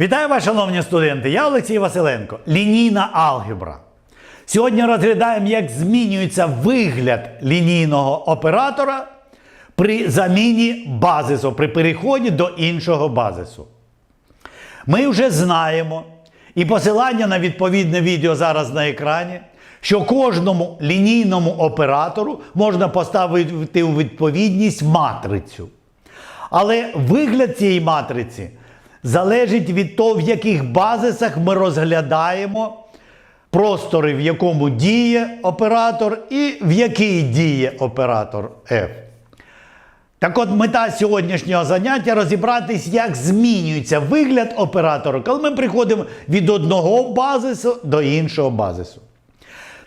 Вітаю вас, шановні студенти! Я Олексій Василенко. Лінійна алгебра. Сьогодні розглядаємо, як змінюється вигляд лінійного оператора при заміні базису, при переході до іншого базису. Ми вже знаємо, і посилання на відповідне відео зараз на екрані, що кожному лінійному оператору можна поставити у відповідність матрицю. Але вигляд цієї матриці залежить від того, в яких базисах ми розглядаємо простори, в якому діє оператор, і в який діє оператор F. Так от мета сьогоднішнього заняття розібратись, як змінюється вигляд оператора, коли ми приходимо від одного базису до іншого базису.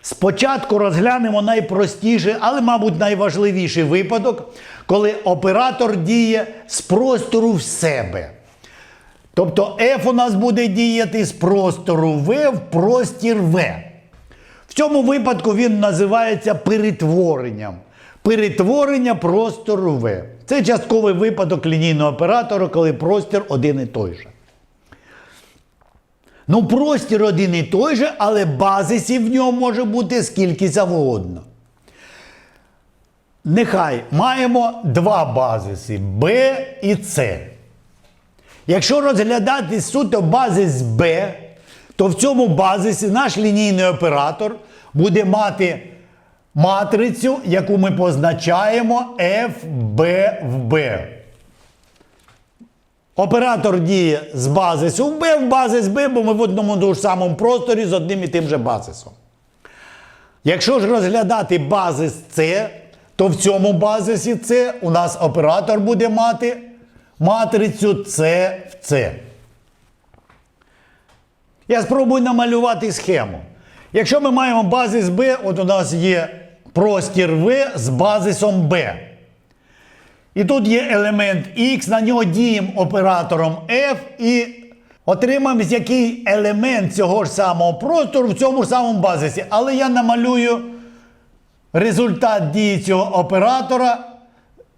Спочатку розглянемо найпростіший, але, мабуть, найважливіший випадок, коли оператор діє з простору в себе. Тобто F у нас буде діяти з простору V в простір V. В цьому випадку він називається перетворенням. Перетворення простору V. Це частковий випадок лінійного оператора, коли простір один і той же. Ну, простір один і той же, але базисів в ньому може бути скільки завгодно. Нехай маємо два базиси B і C. Якщо розглядати суто базис B, то в цьому базисі наш лінійний оператор буде мати матрицю, яку ми позначаємо FB в B. Оператор діє з базису в B в базис B, бо ми в одному тому самому просторі з одним і тим же базисом. Якщо ж розглядати базис C, то в цьому базисі C у нас оператор буде мати матрицю C в C. Я спробую намалювати схему. Якщо ми маємо базис B, от у нас є простір V з базисом B. І тут є елемент X, на нього діємо оператором F і отримаємо який елемент цього ж самого простору в цьому ж самому базисі. Але я намалюю результат дії цього оператора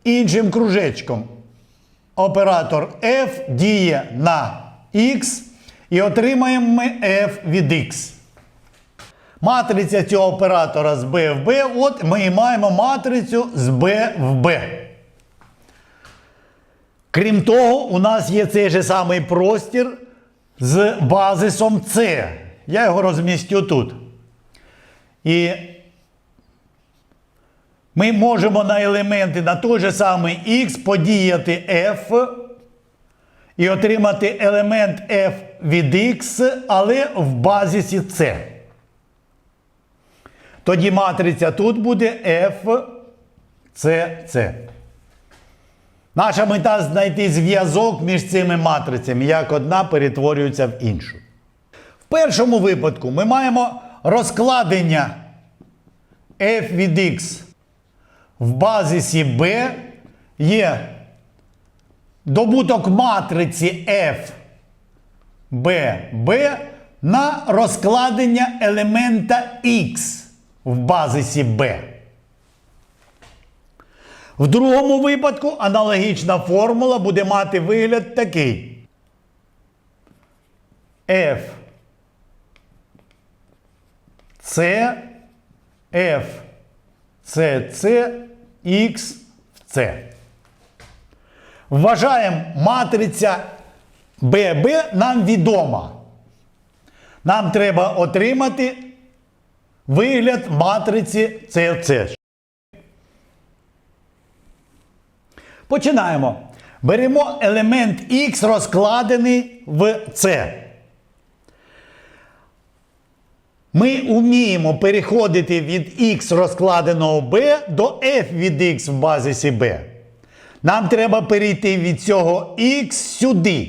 іншим кружечком. Оператор F діє на X і отримаємо ми F від X. Матриця цього оператора з B в B, от ми і маємо матрицю з B в B. Крім того, у нас є цей же самий простір з базисом C. Я його розмістю тут. І ми можемо на елементи на той же самий X подіяти F і отримати елемент F від X, але в базисі C. Тоді матриця тут буде F, C, C. Наша мета знайти зв'язок між цими матрицями, як одна перетворюється в іншу. В першому випадку ми маємо розкладення f від x в базисі B є добуток матриці F B, B на розкладення елемента X в базисі B. В другому випадку аналогічна формула буде мати вигляд такий. F C F C C X в C. Вважаємо, матриця BB нам відома. Нам треба отримати вигляд матриці CC. Починаємо. Беремо елемент X розкладений в C. Ми вміємо переходити від X розкладеного B до F від X в базисі B. Нам треба перейти від цього X сюди.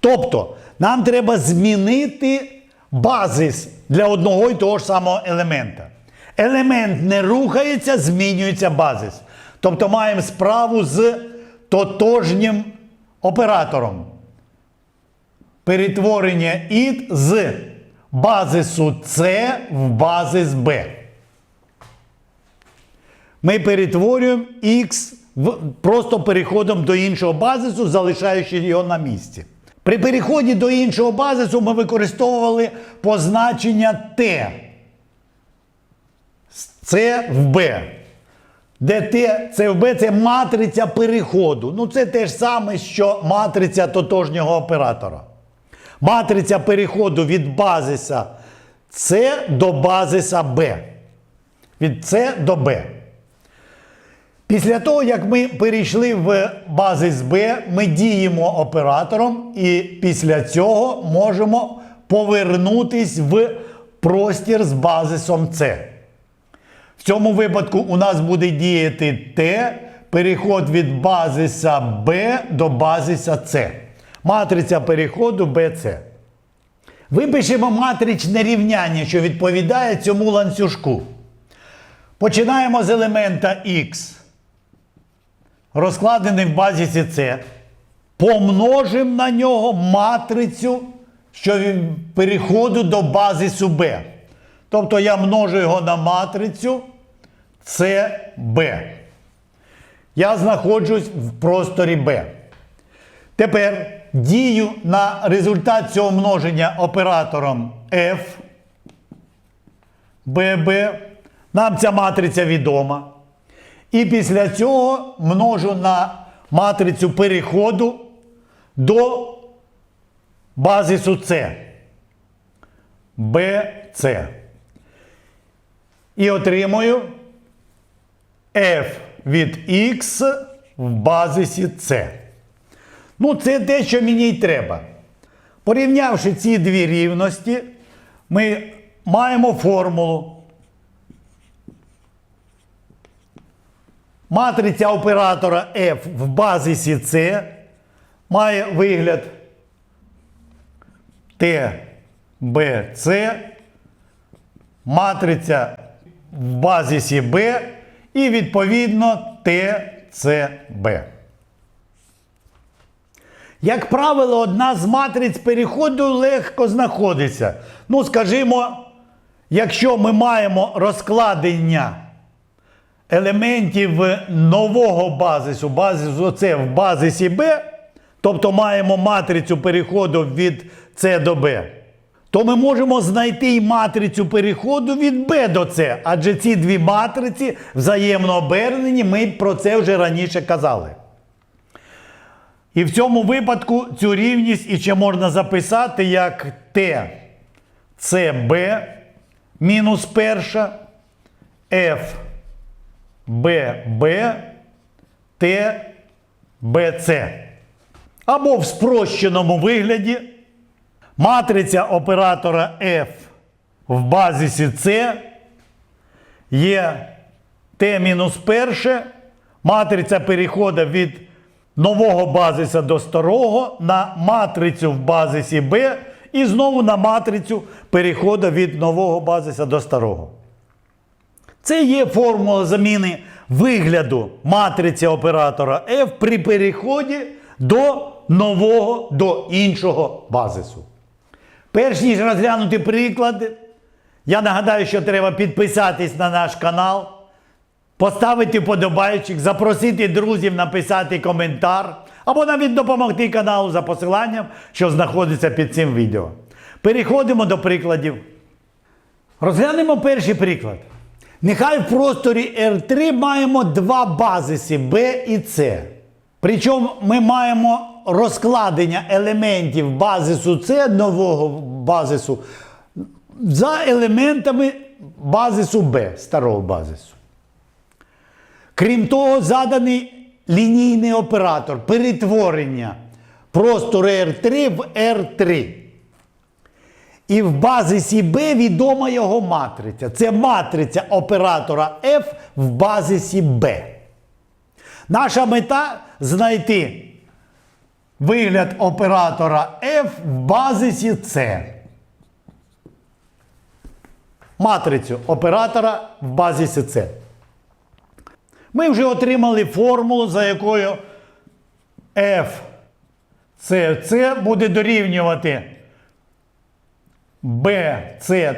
Тобто, нам треба змінити базис для одного і того ж самого елемента. Елемент не рухається, змінюється базис. Тобто маємо справу з тотожнім оператором. Перетворення id з базису C в базис B. Ми перетворюємо в, просто переходом до іншого базису, залишаючи його на місці. При переході до іншого базису ми використовували позначення Т. З С в Б. Де Т, С в Б це матриця переходу. Ну, це те ж саме, що матриця тотожнього оператора. Матриця переходу від базиса С до базиса Б. Від С до Б. Після того, як ми перейшли в базис Б, ми діємо оператором, і після цього можемо повернутись в простір з базисом С. В цьому випадку у нас буде діяти Т, переход від базиса Б до базиса С. Матриця переходу BC. Випишемо матричне рівняння, що відповідає цьому ланцюжку. Починаємо з елемента Х, розкладений в базисі С. Помножимо на нього матрицю що переходу до базису Б. Тобто я множу його на матрицю CB. Я знаходжусь в просторі B. Тепер дію на результат цього множення оператором F, BB. Нам ця матриця відома. І після цього множу на матрицю переходу до базису С. BC. І отримую f від x в базисі С. Ну, це те, що мені й треба. Порівнявши ці дві рівності, ми маємо формулу. Матриця оператора F в базисі С має вигляд С, матриця в базисі Б і відповідно Т, С, Б. Як правило, одна з матриць переходу легко знаходиться. Ну, скажімо, якщо ми маємо розкладення елементів нового базису, базису С в базисі Б, тобто маємо матрицю переходу від С до Б, то ми можемо знайти і матрицю переходу від Б до С, адже ці дві матриці взаємно обернені, ми про це вже раніше казали. І в цьому випадку цю рівність іще можна записати як Т СБ мінус перша F ББ Т БЦ. Або в спрощеному вигляді матриця оператора F в базисі С є Т-1, матриця переходу від нового базиса до старого на матрицю в базисі Б і знову на матрицю переходу від нового базиса до старого. Це є формула заміни вигляду матриці оператора F при переході до нового до іншого базису. Перш ніж розглянути приклади, я нагадаю, що треба підписатись на наш канал, поставити подобайчик, запросити друзів написати коментар або навіть допомогти каналу за посиланням, що знаходиться під цим відео. Переходимо до прикладів. Розглянемо перший приклад. Нехай в просторі R3 маємо два базиси B і C. Причому ми маємо розкладення елементів базису С нового базису за елементами базису Б, старого базису. Крім того, заданий лінійний оператор перетворення простору R3 в R3. І в базисі B відома його матриця. Це матриця оператора F в базисі B. Наша мета знайти вигляд оператора F в базисі C. Матрицю оператора в базисі C. Ми вже отримали формулу, за якою F C буде дорівнювати B, C,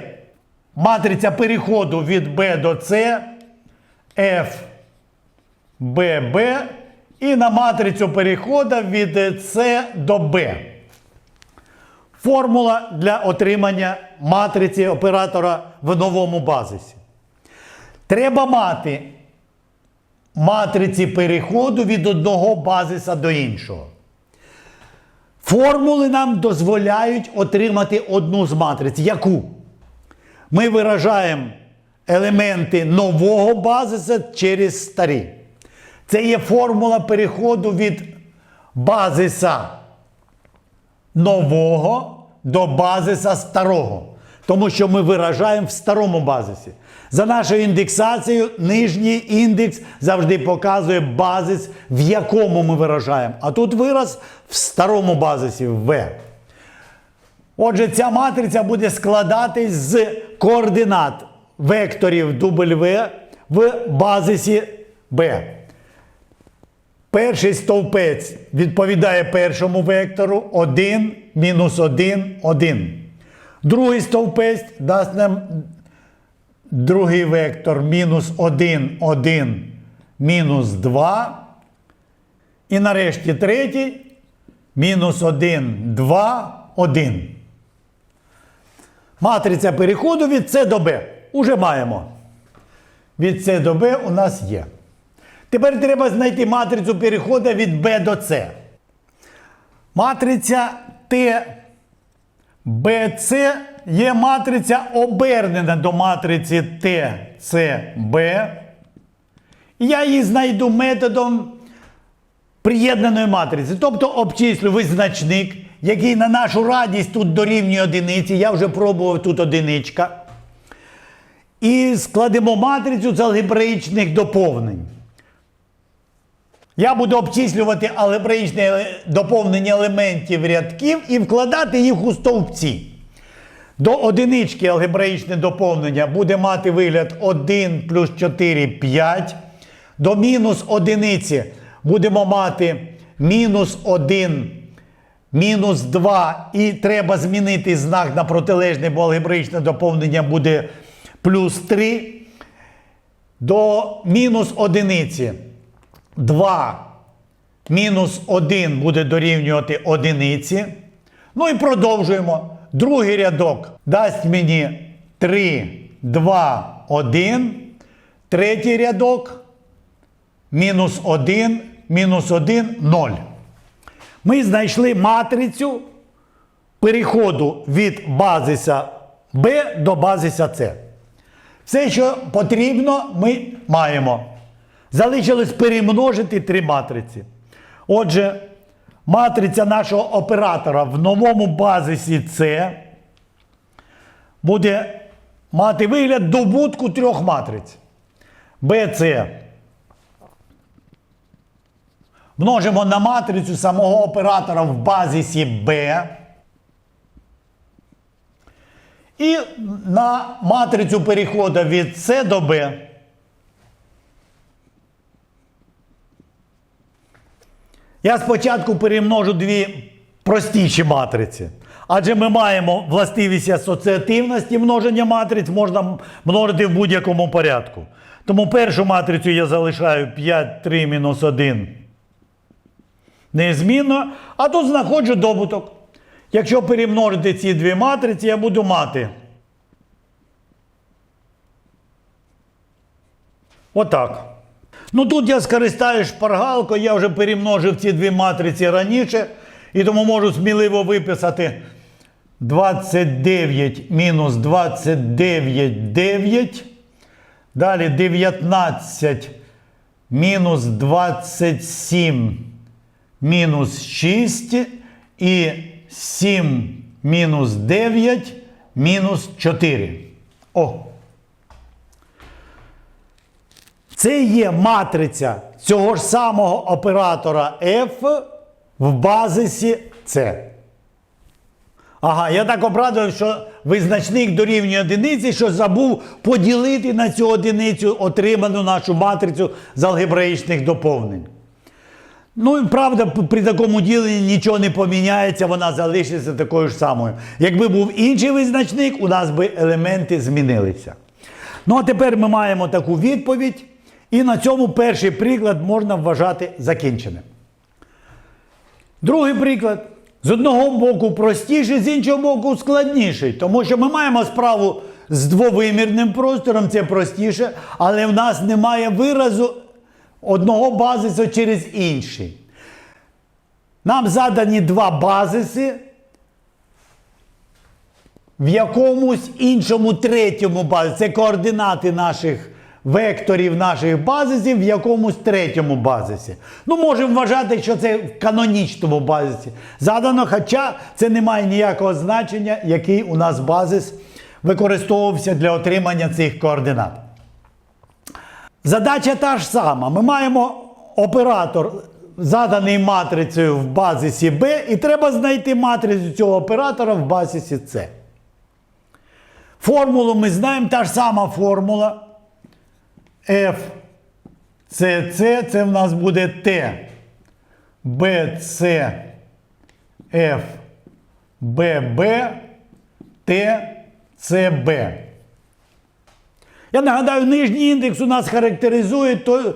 матриця переходу від B до C, F, B, B і на матрицю переходу від C до B. формула для отримання матриці оператора в новому базисі. Треба мати матриці переходу від одного базиса до іншого. Формули нам дозволяють отримати одну з матриць. Яку? Ми виражаємо елементи нового базиса через старі. Це є формула переходу від базиса нового до базиса старого. Тому що ми виражаємо в старому базисі. За нашою індексацією, нижній індекс завжди показує базис, в якому ми виражаємо. А тут вираз в старому базисі в. Отже, ця матриця буде складатись з координат векторів W в базисі B. Перший стовпець відповідає першому вектору 1, мінус 1, 1. Другий стовпець дасть нам другий вектор мінус 1, 1, мінус 2. І нарешті третій мінус 1, 2, 1. Матриця переходу від С до Б. Уже маємо. Від С до Б у нас є. Тепер треба знайти матрицю переходу від Б до С. Матриця Т БЦ є матриця обернена до матриці ТЦБ. Я її знайду методом приєднаної матриці. Тобто обчислю визначник, який на нашу радість тут дорівнює одиниці. Я вже пробував тут одиничка. І складемо матрицю з алгебраїчних доповнень. Я буду обчислювати алгебраїчне доповнення елементів рядків і вкладати їх у стовпці. До одинички алгебраїчне доповнення буде мати вигляд 1 плюс 4 5. До мінус одиниці будемо мати мінус 1, мінус 2. І треба змінити знак на протилежний, бо алгебраїчне доповнення буде плюс 3. До мінус одиниці 2 мінус 1 буде дорівнювати одиниці. Ну і продовжуємо. Другий рядок дасть мені 3, 2, 1. Третій рядок мінус 1, мінус 1, 0. Ми знайшли матрицю переходу від базиса B до базиса C. Все, що потрібно, ми маємо. Залишилось перемножити три матриці. Отже, матриця нашого оператора в новому базисі С буде мати вигляд добутку трьох матриць. BC множимо на матрицю самого оператора в базисі B. І на матрицю переходу від С до Б. Я спочатку перемножу дві простіші матриці. Адже ми маємо властивість асоціативності множення матриць, можна множити в будь-якому порядку. Тому першу матрицю я залишаю 5, 3 мінус 1 незмінно, а тут знаходжу добуток. Якщо перемножити ці дві матриці, я буду мати. Отак. Ну тут я скористаюсь шпаргалкою, я вже перемножив ці дві матриці раніше, і тому можу сміливо виписати 29 мінус 29, 9. Далі 19 мінус 27 мінус 6 і 7 мінус 9 мінус 4. О! Це є матриця цього ж самого оператора F в базисі C. Ага, я так обрадував, що визначник дорівнює одиниці, що забув поділити на цю одиницю отриману нашу матрицю з алгебраїчних доповнень. Ну, і правда, при такому діленні нічого не поміняється, вона залишиться такою ж самою. Якби був інший визначник, у нас би елементи змінилися. Ну, а тепер ми маємо таку відповідь, і на цьому перший приклад можна вважати закінченим. Другий приклад. з одного боку простіший, з іншого боку складніший. Тому що ми маємо справу з двовимірним простором, це простіше, але в нас немає виразу одного базису через інший. Нам задані два базиси в якомусь іншому третьому базисі. Це координати наших векторів, наших базисів в якомусь третьому базисі. Ну, можемо вважати, що це в канонічному базисі. Задано, хоча це не має ніякого значення, який у нас базис використовувався для отримання цих координат. Задача та ж сама. Ми маємо оператор, заданий матрицею в базисі B, і треба знайти матрицю цього оператора в базисі C. Формулу ми знаємо, та ж сама формула. F, C, C, це в нас буде T. B, C, F, B, B, T, C, B. Я нагадаю, нижній індекс у нас характеризує той,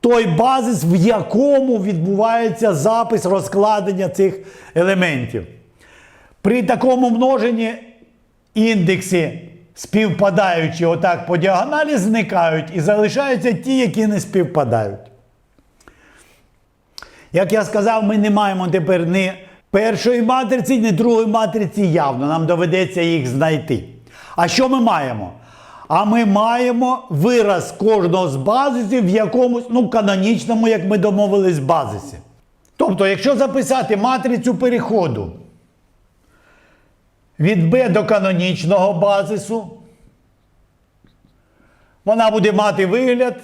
той базис, в якому відбувається запис розкладення цих елементів. При такому множенні індекси, співпадаючи отак по діагоналі, зникають і залишаються ті, які не співпадають. Як я сказав, ми не маємо тепер ні першої матриці, ні другої матриці явно. Нам доведеться їх знайти. А що ми маємо? А ми маємо вираз кожного з базисів в якомусь, ну, канонічному, як ми домовились, базисі. Тобто, якщо записати матрицю переходу від B до канонічного базису, вона буде мати вигляд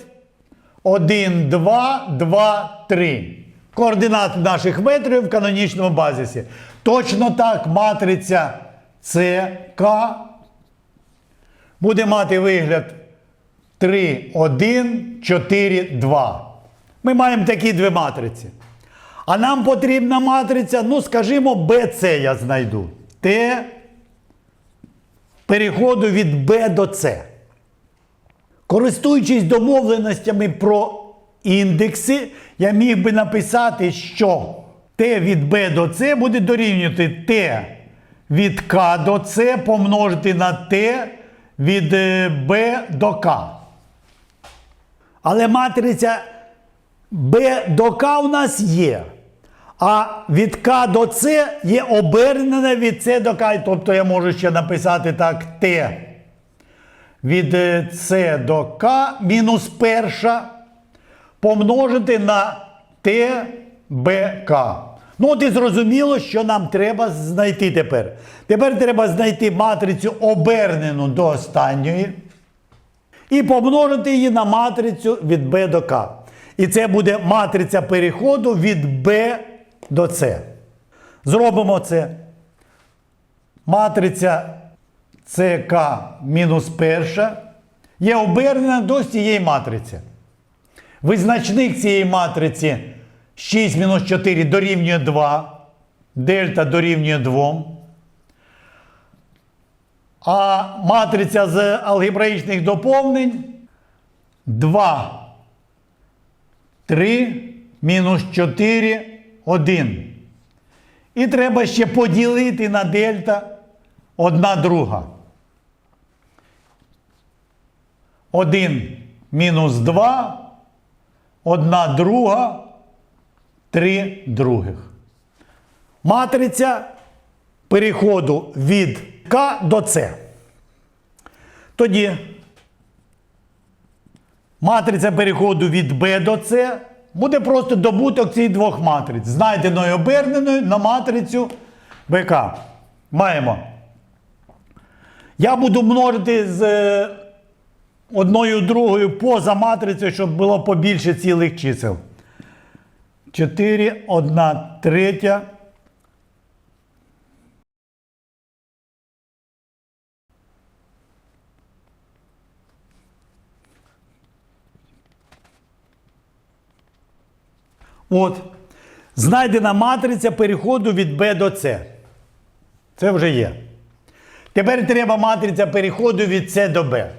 1, 2, 2, 3. Координати наших метрів в канонічному базисі. Точно так матриця CK буде мати вигляд 3, 1, 4, 2. Ми маємо такі дві матриці. А нам потрібна матриця, ну, скажімо, BC я знайду. Т переходу від B до C. Користуючись домовленостями про індекси, я міг би написати, що Т від B до C буде дорівнювати Т від К до С помножити на Т від е, B до К. Але матриця B до К у нас є. А від К до С є обернена від С до К. Тобто я можу ще написати так Т від е, С до К мінус перша помножити на ТБК. Ну, от і зрозуміло, що нам треба знайти тепер. Тепер треба знайти матрицю обернену до останньої і помножити її на матрицю від B до К. І це буде матриця переходу від B до С. Зробимо це. Матриця ЦК мінус перша є обернена до цієї матриці. Визначник цієї матриці 6 мінус 4 дорівнює 2, дельта дорівнює 2. А матриця з алгебраїчних доповнень 2, 3, мінус 4, 1. І треба ще поділити на дельта одна друга. 1 мінус 2, одна друга, 3 других. Матриця переходу від К до С. Тоді матриця переходу від Б до С буде просто добуток цих двох матриць, знайденою оберненою на матрицю БК. Маємо. Я буду множити з е, одною другою поза матрицею, щоб було побільше цілих чисел. 4, 1 третя. От. Знайдена матриця переходу від B до С. Це вже є. Тепер треба матриця переходу від С до Б.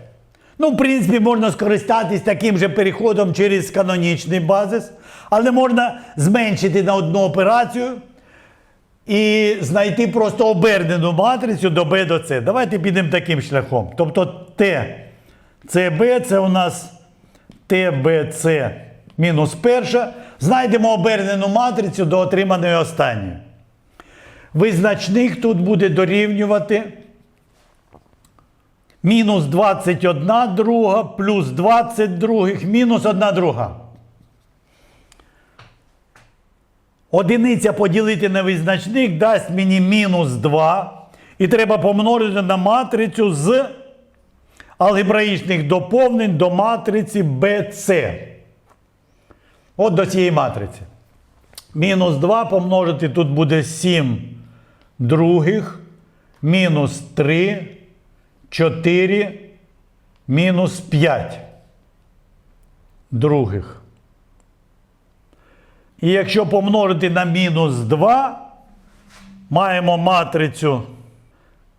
Ну, в принципі, можна скористатись таким же переходом через канонічний базис, але можна зменшити на одну операцію і знайти просто обернену матрицю до b до c. Давайте підемо таким шляхом. Тобто T, CB це у нас TBC мінус перша. Знайдемо обернену матрицю до отриманої останньої. Визначник тут буде дорівнювати мінус 21 друга плюс 20 других мінус 1 друга. Одиниця поділити на визначник дасть мені мінус 2. І треба помножити на матрицю з алгебраїчних доповнень до матриці BC. От до цієї матриці. Мінус 2 помножити тут буде 7 других, мінус 3, 4, мінус 5 других. І якщо помножити на мінус 2, маємо матрицю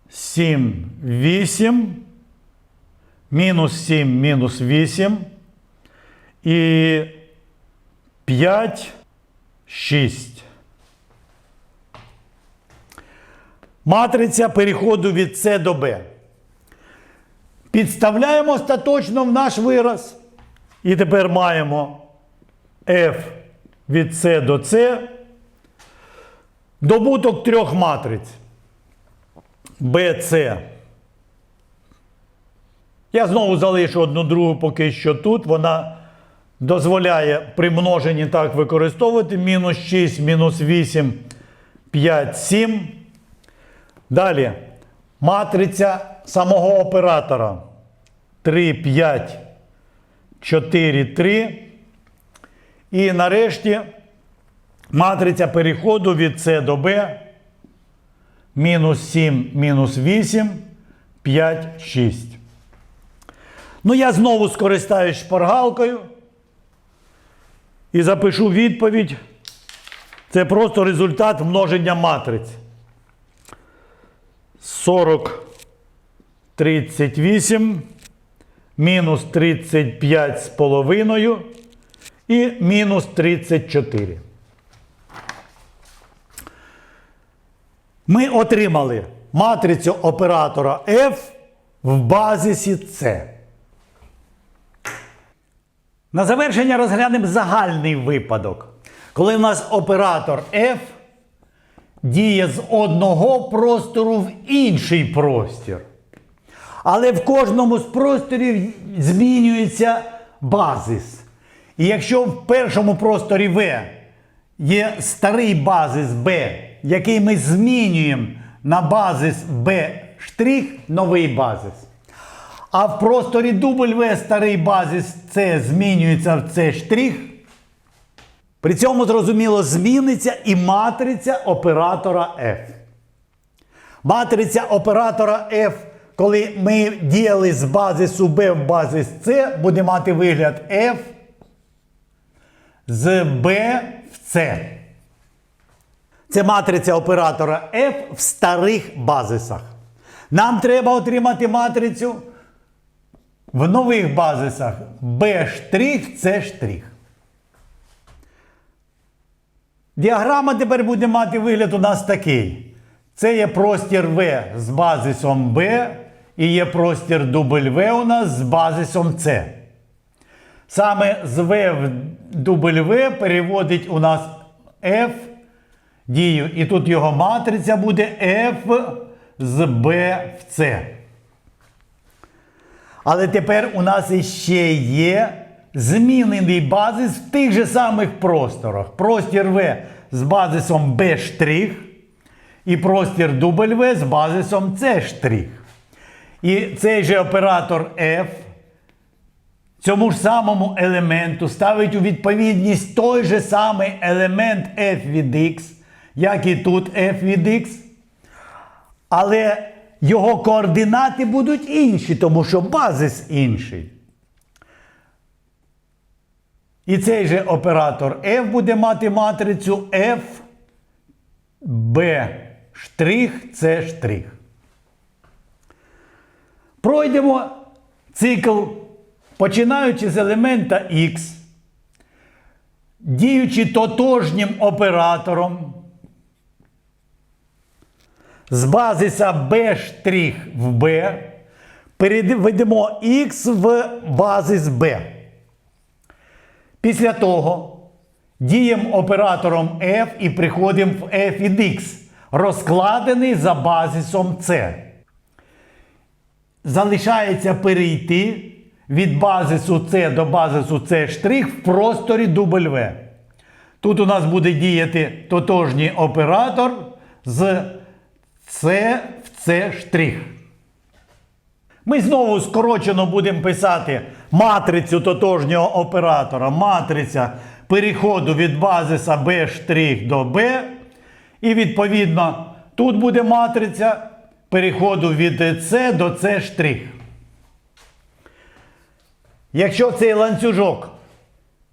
7, 8, мінус 7, мінус 8 і 5, 6. Матриця переходу від С до Б. Підставляємо остаточно в наш вираз. І тепер маємо F від С до С. Добуток трьох матриць. BC. Я знову залишу одну другу поки що тут. Вона дозволяє при множенні так використовувати. Мінус 6, мінус 8, 5, 7. Далі. Матриця самого оператора. 3, 5, 4, 3. І нарешті матриця переходу від С до Б. Мінус 7, мінус 8, 5, 6. Ну, я знову скористаюсь шпаргалкою і запишу відповідь. Це просто результат множення матриць. 40, 38, мінус 35 з половиною і мінус 34. Ми отримали матрицю оператора F в базисі C. На завершення розглянемо загальний випадок, коли в нас оператор F діє з одного простору в інший простір. Але в кожному з просторів змінюється базис. І якщо в першому просторі В є старий базис B, який ми змінюємо на базис B', новий базис. А в просторі W старий базис С змінюється в С штрих. При цьому, зрозуміло, зміниться і матриця оператора F. Матриця оператора F, коли ми діяли з базису B в базис C, буде мати вигляд F з B в C. Це матриця оператора F в старих базисах. Нам треба отримати матрицю в нових базисах B', C'. Діаграма тепер буде мати вигляд у нас такий. Це є простір В з базисом B і є простір W у нас з базисом C. Саме з В в W переводить у нас F дію. І тут його матриця буде F з B в C. Але тепер у нас іще є змінений базис в тих же самих просторах. Простір В з базисом B' і простір W з базисом C'. І цей же оператор F цьому ж самому елементу ставить у відповідність той же самий елемент f від x, як і тут f від x. Але його координати будуть інші, тому що базис інший. І цей же оператор F буде мати матрицю F, B', C'. Пройдемо цикл, починаючи з елемента X, діючи тотожнім оператором, з базиса B' в B, переведемо X в базис B. Після того діємо оператором F і приходимо в F від X, розкладений за базисом C. Залишається перейти від базису C до базису C' в просторі W. Тут у нас буде діяти тотожній оператор з C в C'. Ми знову скорочено будемо писати матрицю тотожнього оператора, матриця переходу від базиса B' до B. І відповідно тут буде матриця переходу від C до C'. Якщо цей ланцюжок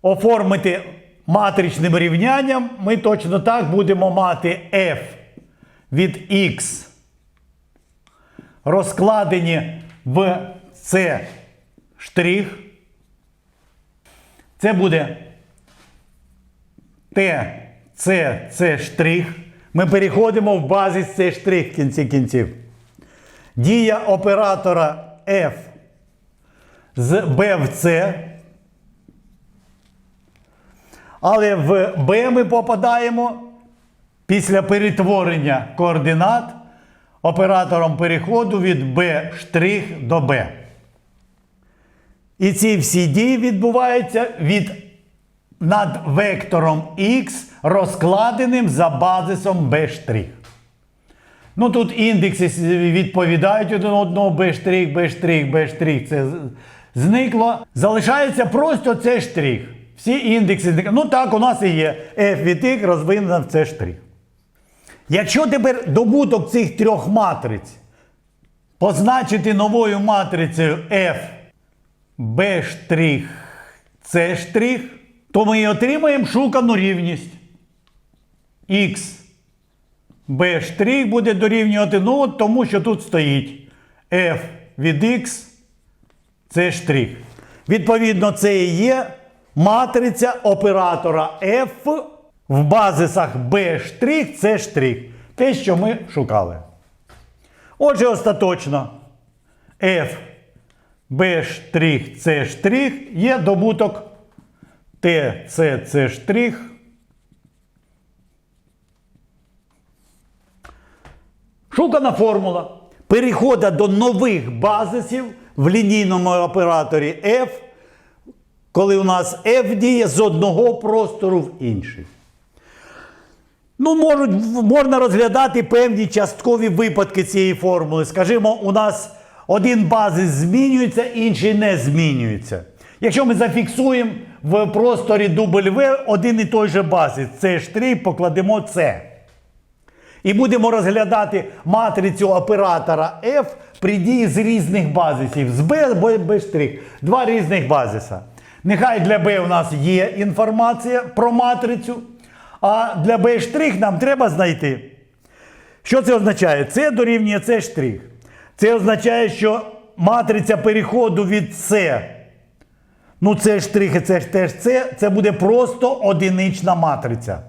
оформити матричним рівнянням, ми точно так будемо мати f від x розкладені в C штрих. Це буде T, C, C штрих. Ми переходимо в базис C штрих в кінці кінців. Дія оператора F з B в C. Але в B ми попадаємо після перетворення координат оператором переходу від B' до B. І ці всі дії відбуваються від над вектором X, розкладеним за базисом B'. Ну тут індекси відповідають один одному B', B', B', це зникло. Залишається просто штрих. Всі індекси. Ну так, у нас і є f від x розвинена в штрих. Якщо тепер добуток цих трьох матриць позначити новою матрицею F, B', C', то ми отримаємо шукану рівність. X B' буде дорівнювати ну, от тому, що тут стоїть F від X, C'. Відповідно, це і є матриця оператора F в базисах B', C'. Те, що ми шукали. Отже, остаточно F, B', C' є добуток T, C, C'. Шукана формула переходу до нових базисів в лінійному операторі F, коли у нас F діє з одного простору в інший. Ну, можуть, можна розглядати певні часткові випадки цієї формули. Скажімо, у нас один базис змінюється, інший не змінюється. Якщо ми зафіксуємо в просторі W один і той же базис, штрих, покладемо С. І будемо розглядати матрицю оператора F при дії з різних базисів. З B або B'. Два різних базиса. Нехай для B у нас є інформація про матрицю. А для B' нам треба знайти. Що це означає? Це дорівнює С штрих. Це означає, що матриця переходу від С. Ну, це штрих і ж теж С, це буде просто одинична матриця.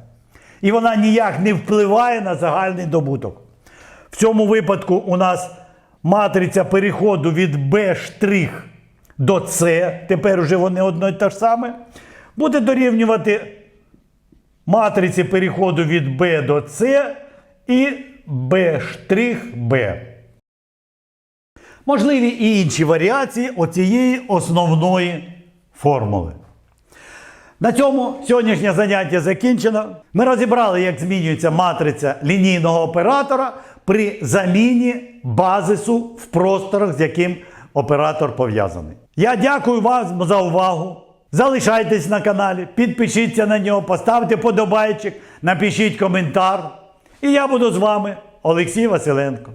І вона ніяк не впливає на загальний добуток. В цьому випадку у нас матриця переходу від B' до С, тепер вже вони одно і те ж саме, буде дорівнювати матриці переходу від B до C і B'. Можливі і інші варіації оцієї основної формули. На цьому сьогоднішнє заняття закінчено. Ми розібрали, як змінюється матриця лінійного оператора при заміні базису в просторах, з яким оператор пов'язаний. Я дякую вам за увагу. Залишайтесь на каналі, підпишіться на нього, поставте подобайчик, напишіть коментар. І я буду з вами, Олексій Василенко.